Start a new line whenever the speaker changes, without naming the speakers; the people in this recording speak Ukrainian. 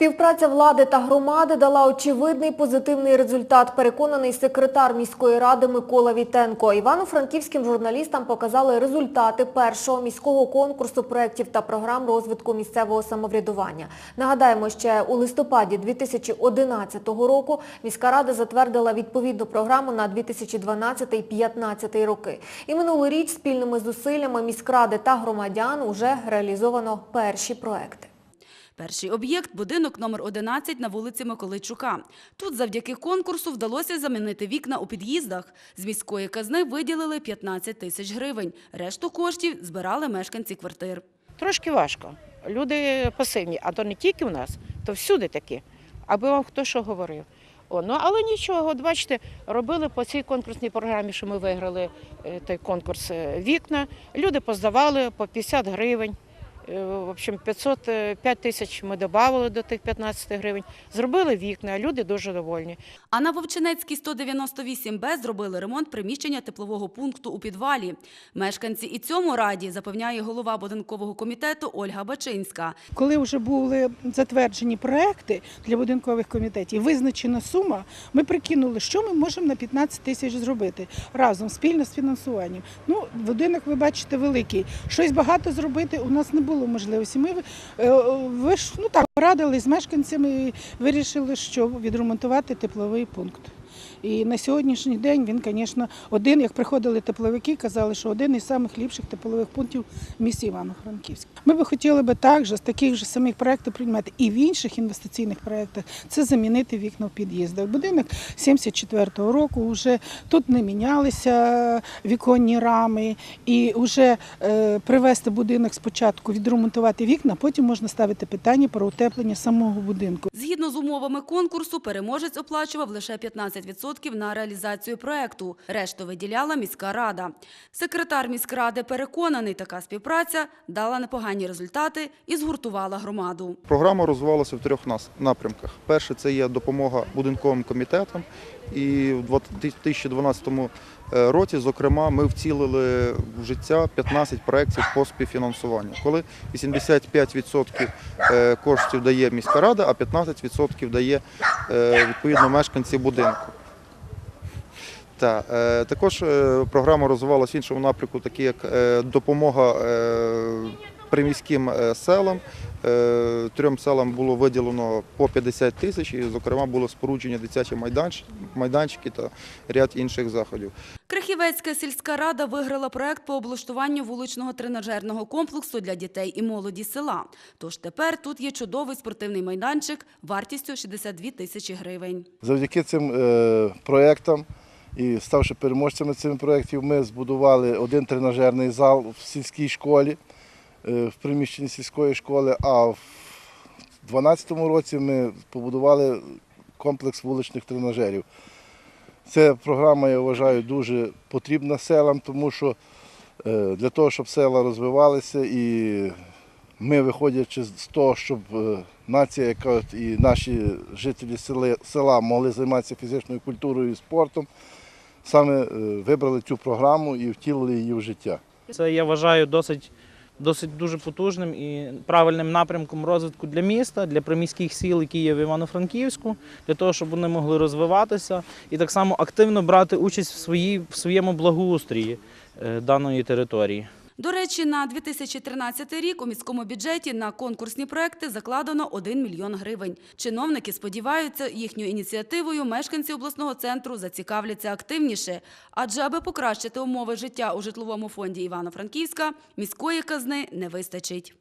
Співпраця влади та громади дала очевидний позитивний результат, переконаний секретар міської ради Микола Вітенко. Івано-франківським журналістам показали результати першого міського конкурсу проєктів та програм розвитку місцевого самоврядування. Нагадаємо, ще у листопаді 2011 року міська рада затвердила відповідну програму на 2012-2015 роки. І минулоріч спільними зусиллями міськради та громадян уже реалізовано перші проекти.
Перший об'єкт – будинок номер 11 на вулиці Миколайчука. Тут завдяки конкурсу вдалося замінити вікна у під'їздах. З міської казни виділили 15 тисяч гривень. Решту коштів збирали мешканці квартир.
Трошки важко. Люди пасивні, а то не тільки в нас, то всюди такі. Аби вам хто що говорив. О, ну, але нічого, от бачите, робили по цій конкурсній програмі, що ми виграли е, той конкурс е, вікна. Люди поздавали по 50 гривень. Е, В общем, 500, е, 5 тисяч ми додали до тих 15 гривень. Зробили вікна, люди дуже довольні.
А на Вовчинецькій 198Б зробили ремонт приміщення теплового пункту у підвалі. Мешканці і цьому раді, запевняє голова будинкового комітету Ольга Бачинська.
Коли вже були затверджені проекти для будинкових комітетів, визначена сума, ми прикинули, що ми можемо на 15 тисяч зробити разом спільно з фінансуванням. Ну, будинок, ви бачите, великий. Щось багато зробити у нас не було можливості. Ми е, ви ж ну так порадили з мешканцями і вирішили, що відремонтувати тепловий пункт. І на сьогоднішній день він, звісно, один, як приходили тепловики, казали, що один із самих ліпших теплових пунктів в місті Івано-Франківськ. Ми би хотіли би також з таких же самих проєктів приймати і в інших інвестиційних проєктах це замінити вікна в під'їздах. Будинок 74-го року вже тут не мінялися віконні рами, і вже е, привести будинок спочатку, відремонтувати вікна, потім можна ставити питання про утеплення самого будинку.
Згідно з умовами конкурсу, переможець оплачував лише 15% на реалізацію проекту. Решту виділяла міська рада. Секретар міськради переконаний, така співпраця дала непогані результати і згуртувала громаду.
Програма розвивалася в трьох напрямках. Перше це є допомога будинковим комітетам. І в 2012 році, зокрема, ми вцілили в життя 15 проєктів по співфінансуванню, коли 85% е, коштів дає міська рада, а 15% дає е, відповідно мешканці будинку. Та, е, також е, програма розвивалася в іншому напрямку, такі як е, допомога приміським селам. Трьом селам було виділено по 50 тисяч, і, зокрема, були споруджені дитячі майданч- майданчики та ряд інших заходів.
Крихівецька сільська рада виграла проект по облаштуванню вуличного тренажерного комплексу для дітей і молоді села. Тож тепер тут є чудовий спортивний майданчик вартістю 62 тисячі гривень.
Завдяки цим проєктам і ставши переможцями цих проєктів, ми збудували один тренажерний зал в сільській школі, е, в приміщенні сільської школи, а в 2012 році ми побудували комплекс вуличних тренажерів. Ця програма, я вважаю, дуже потрібна селам, тому що е, для того, щоб села розвивалися і ми, виходячи з того, щоб е, нація, яка і наші жителі села могли займатися фізичною культурою і спортом, саме е, вибрали цю програму і втілили її в життя.
Це я вважаю досить, досить дуже потужним і правильним напрямком розвитку для міста, для приміських сіл, які є в Івано-Франківську, для того, щоб вони могли розвиватися і так само активно брати участь в, своїй, в своєму благоустрої е, даної території.
До речі, на 2013 рік у міському бюджеті на конкурсні проекти закладено 1 мільйон гривень. Чиновники сподіваються, їхньою ініціативою мешканці обласного центру зацікавляться активніше, адже аби покращити умови життя у житловому фонді Івано-Франківська, міської казни не вистачить.